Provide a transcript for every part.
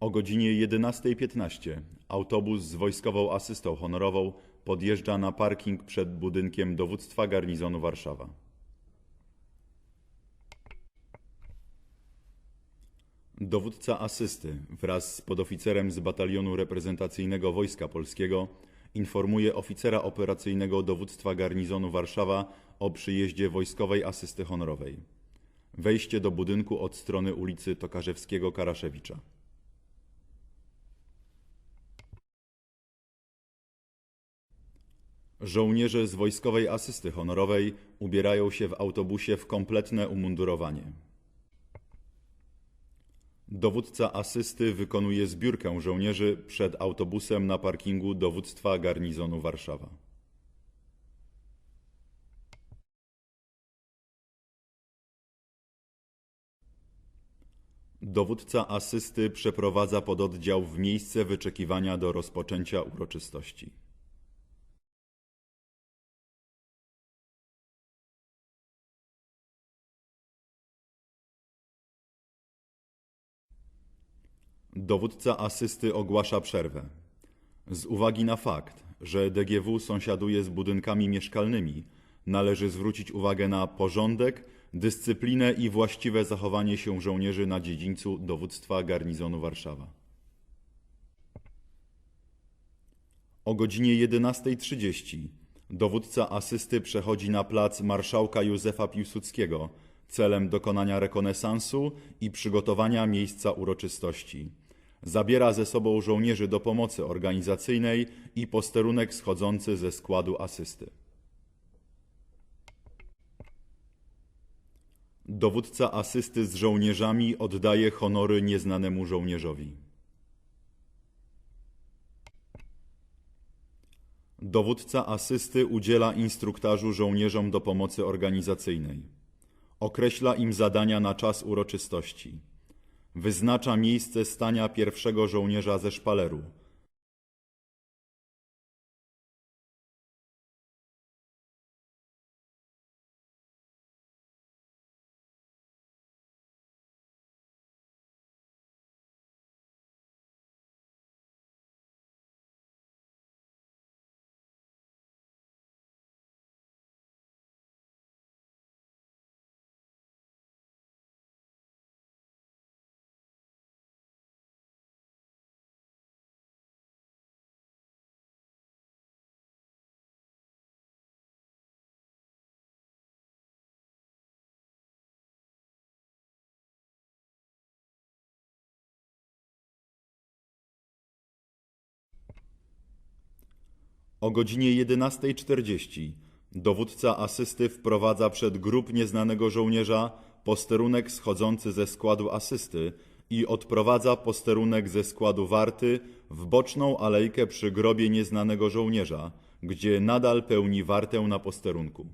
O godzinie 11.15 autobus z wojskową asystą honorową podjeżdża na parking przed budynkiem dowództwa garnizonu Warszawa. Dowódca asysty wraz z podoficerem z batalionu reprezentacyjnego Wojska Polskiego informuje oficera operacyjnego dowództwa garnizonu Warszawa o przyjeździe wojskowej asysty honorowej. Wejście do budynku od strony ulicy Tokarzewskiego Żołnierze z wojskowej asysty honorowej ubierają się w autobusie w kompletne umundurowanie. Dowódca asysty wykonuje zbiórkę żołnierzy przed autobusem na parkingu dowództwa garnizonu Warszawa. Dowódca asysty przeprowadza pododdział w miejsce wyczekiwania do rozpoczęcia uroczystości. Dowódca asysty ogłasza przerwę. Z uwagi na fakt, że DGW sąsiaduje z budynkami mieszkalnymi, należy zwrócić uwagę na porządek, dyscyplinę i właściwe zachowanie się żołnierzy na dziedzińcu dowództwa garnizonu Warszawa. O godzinie 11.30 dowódca asysty przechodzi na plac marszałka Józefa Piłsudskiego celem dokonania rekonesansu i przygotowania miejsca uroczystości. Zabiera ze sobą żołnierzy do pomocy organizacyjnej i posterunek schodzący ze składu asysty. Dowódca asysty z żołnierzami oddaje honory nieznanemu żołnierzowi. Dowódca asysty udziela instruktażu żołnierzom do pomocy organizacyjnej. Określa im zadania na czas uroczystości. Wyznacza miejsce stania pierwszego żołnierza ze szpaleru. O godzinie 11.40 dowódca asysty wprowadza przed grób nieznanego żołnierza posterunek schodzący ze składu asysty i odprowadza posterunek ze składu warty w boczną alejkę przy grobie nieznanego żołnierza, gdzie nadal pełni wartę na posterunku.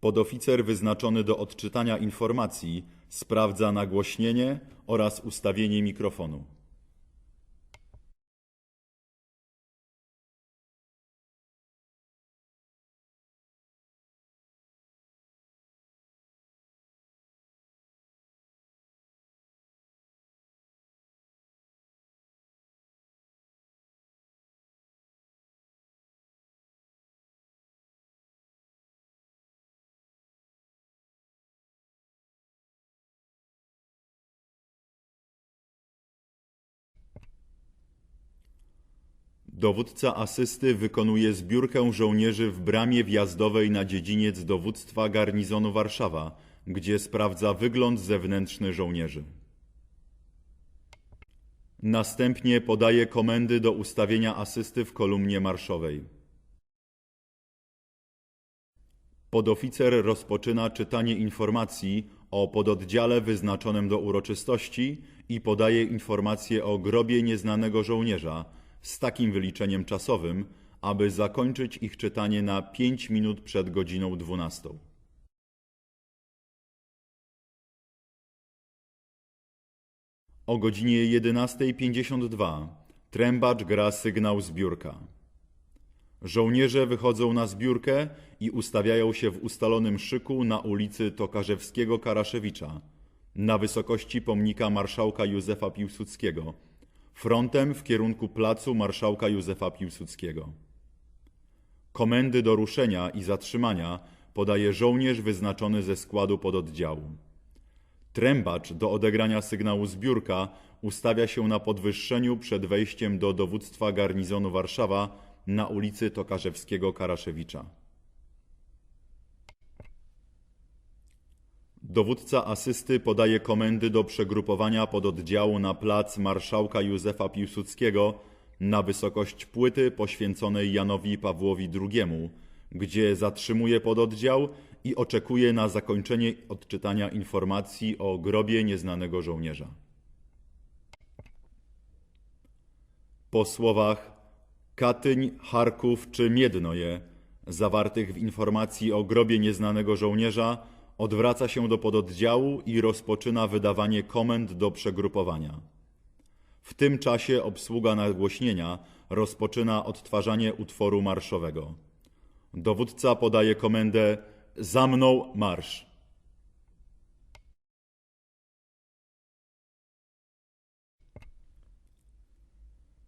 Podoficer wyznaczony do odczytania informacji sprawdza nagłośnienie oraz ustawienie mikrofonu. Dowódca asysty wykonuje zbiórkę żołnierzy w bramie wjazdowej na dziedziniec dowództwa garnizonu Warszawa, gdzie sprawdza wygląd zewnętrzny żołnierzy. Następnie podaje komendy do ustawienia asysty w kolumnie marszowej. Podoficer rozpoczyna czytanie informacji o pododdziale wyznaczonym do uroczystości i podaje informacje o grobie nieznanego żołnierza z takim wyliczeniem czasowym, aby zakończyć ich czytanie na 5 minut przed godziną 12. O godzinie 11.52 trębacz gra sygnał zbiórka. Żołnierze wychodzą na zbiórkę i ustawiają się w ustalonym szyku na ulicy Tokarzewskiego Karaszewicza, na wysokości pomnika marszałka Józefa Piłsudskiego, frontem w kierunku placu marszałka Józefa Piłsudskiego. Komendy do ruszenia i zatrzymania podaje żołnierz wyznaczony ze składu pododdziału. Trębacz do odegrania sygnału zbiórka ustawia się na podwyższeniu przed wejściem do dowództwa garnizonu Warszawa na ulicy Tokarzewskiego Karaszewicza. Dowódca asysty podaje komendy do przegrupowania pododdziału na plac marszałka Józefa Piłsudskiego na wysokość płyty poświęconej Janowi Pawłowi II, gdzie zatrzymuje pododdział i oczekuje na zakończenie odczytania informacji o grobie nieznanego żołnierza. Po słowach Katyń, Charków czy Miednoje, zawartych w informacji o grobie nieznanego żołnierza, odwraca się do pododdziału i rozpoczyna wydawanie komend do przegrupowania. W tym czasie obsługa nagłośnienia rozpoczyna odtwarzanie utworu marszowego. Dowódca podaje komendę za mną marsz.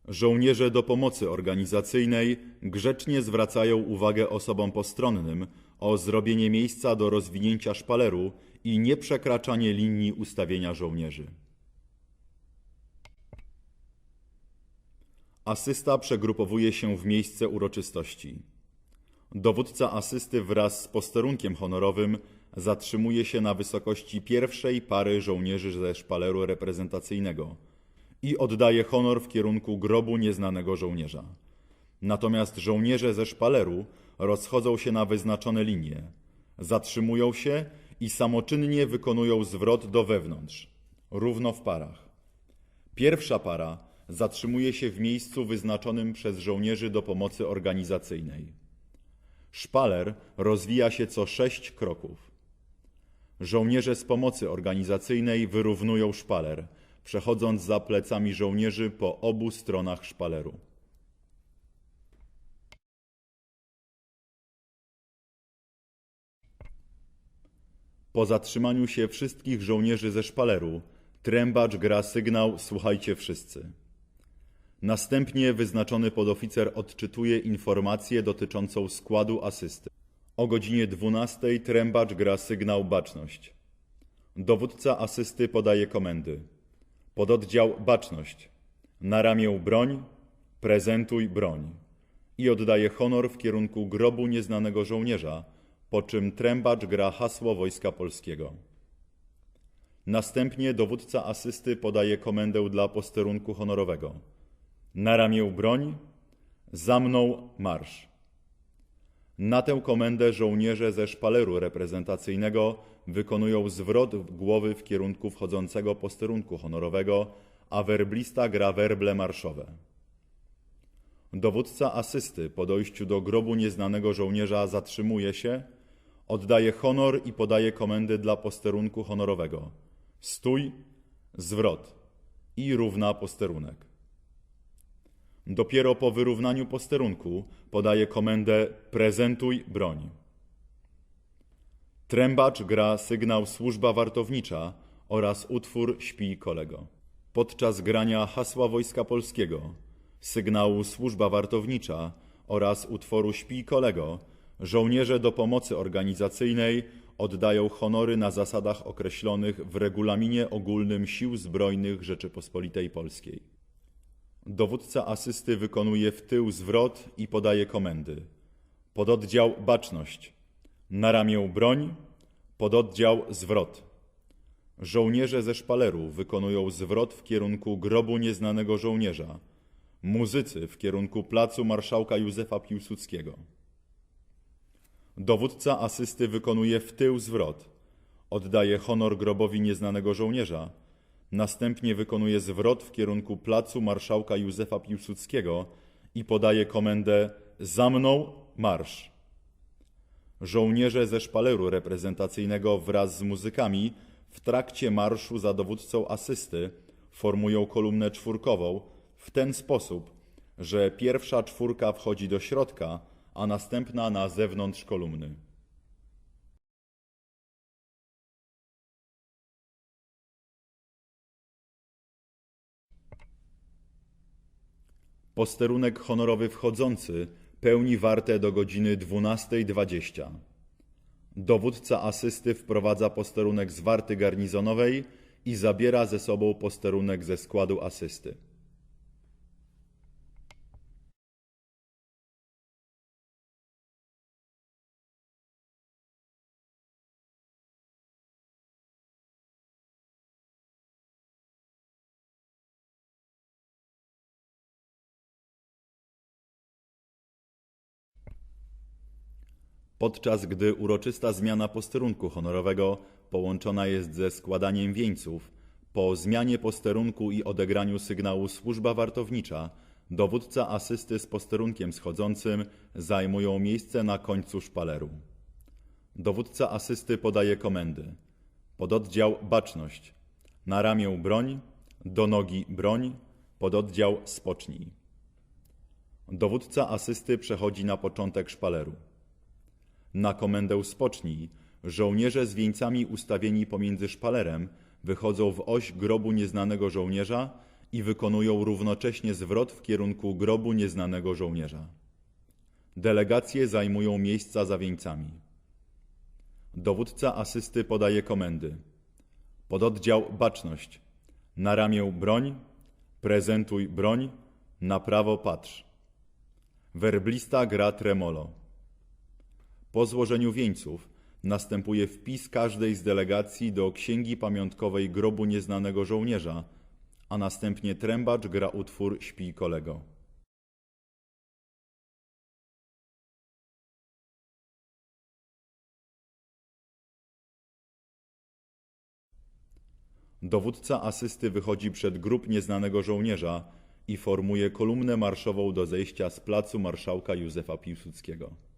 Żołnierze do pomocy organizacyjnej grzecznie zwracają uwagę osobom postronnym o zrobienie miejsca do rozwinięcia szpaleru i nieprzekraczanie linii ustawienia żołnierzy. Asysta przegrupowuje się w miejsce uroczystości. Dowódca asysty wraz z posterunkiem honorowym zatrzymuje się na wysokości pierwszej pary żołnierzy ze szpaleru reprezentacyjnego i oddaje honor w kierunku grobu nieznanego żołnierza. Natomiast żołnierze ze szpaleru rozchodzą się na wyznaczone linie, zatrzymują się i samoczynnie wykonują zwrot do wewnątrz, równo w parach. Pierwsza para zatrzymuje się w miejscu wyznaczonym przez żołnierzy do pomocy organizacyjnej. Szpaler rozwija się co sześć kroków. Żołnierze z pomocy organizacyjnej wyrównują szpaler, przechodząc za plecami żołnierzy po obu stronach szpaleru. Po zatrzymaniu się wszystkich żołnierzy ze szpaleru, trębacz gra sygnał Słuchajcie wszyscy. Następnie wyznaczony podoficer odczytuje informację dotyczącą składu asysty. O godzinie 12 trębacz gra sygnał Baczność. Dowódca asysty podaje komendy. Pododdział Baczność. Na ramię broń, prezentuj broń. I oddaje honor w kierunku grobu nieznanego żołnierza, po czym trębacz gra hasło Wojska Polskiego. Następnie dowódca asysty podaje komendę dla posterunku honorowego. Na ramię broń, za mną marsz. Na tę komendę żołnierze ze szpaleru reprezentacyjnego wykonują zwrot głowy w kierunku wchodzącego posterunku honorowego, a werblista gra werble marszowe. Dowódca asysty po dojściu do grobu nieznanego żołnierza zatrzymuje się, oddaje honor i podaje komendy dla posterunku honorowego. Stój, zwrot i równa posterunek. Dopiero po wyrównaniu posterunku podaje komendę prezentuj broń. Trębacz gra sygnał służba wartownicza oraz utwór śpi kolego. Podczas grania hasła Wojska Polskiego, sygnału służba wartownicza oraz utworu śpi kolego, żołnierze do pomocy organizacyjnej oddają honory na zasadach określonych w Regulaminie Ogólnym Sił Zbrojnych Rzeczypospolitej Polskiej. Dowódca asysty wykonuje w tył zwrot i podaje komendy. Pododdział baczność. Na ramię broń. Pododdział zwrot. Żołnierze ze szpaleru wykonują zwrot w kierunku grobu nieznanego żołnierza. Muzycy w kierunku placu marszałka Józefa Piłsudskiego. Dowódca asysty wykonuje w tył zwrot. Oddaje honor grobowi nieznanego żołnierza. Następnie wykonuje zwrot w kierunku placu marszałka Józefa Piłsudskiego i podaje komendę za mną marsz. Żołnierze ze szpaleru reprezentacyjnego wraz z muzykami w trakcie marszu za dowódcą asysty formują kolumnę czwórkową w ten sposób, że pierwsza czwórka wchodzi do środka, a następna na zewnątrz kolumny. Posterunek honorowy wchodzący pełni wartę do godziny 12.20. Dowódca asysty wprowadza posterunek z warty garnizonowej i zabiera ze sobą posterunek ze składu asysty. Podczas gdy uroczysta zmiana posterunku honorowego połączona jest ze składaniem wieńców, po zmianie posterunku i odegraniu sygnału służba wartownicza, dowódca asysty z posterunkiem schodzącym zajmują miejsce na końcu szpaleru. Dowódca asysty podaje komendy. Pododdział baczność. Na ramię broń, do nogi broń, pododdział spocznij. Dowódca asysty przechodzi na początek szpaleru. Na komendę spocznij żołnierze z wieńcami ustawieni pomiędzy szpalerem wychodzą w oś grobu nieznanego żołnierza i wykonują równocześnie zwrot w kierunku grobu nieznanego żołnierza. Delegacje zajmują miejsca za wieńcami. Dowódca asysty podaje komendy. Pododdział baczność. Na ramię broń, prezentuj broń, na prawo patrz. Werblista gra tremolo. Po złożeniu wieńców następuje wpis każdej z delegacji do księgi pamiątkowej grobu nieznanego żołnierza, a następnie trębacz gra utwór Śpi kolego. Dowódca asysty wychodzi przed grób nieznanego żołnierza i formuje kolumnę marszową do zejścia z placu marszałka Józefa Piłsudskiego.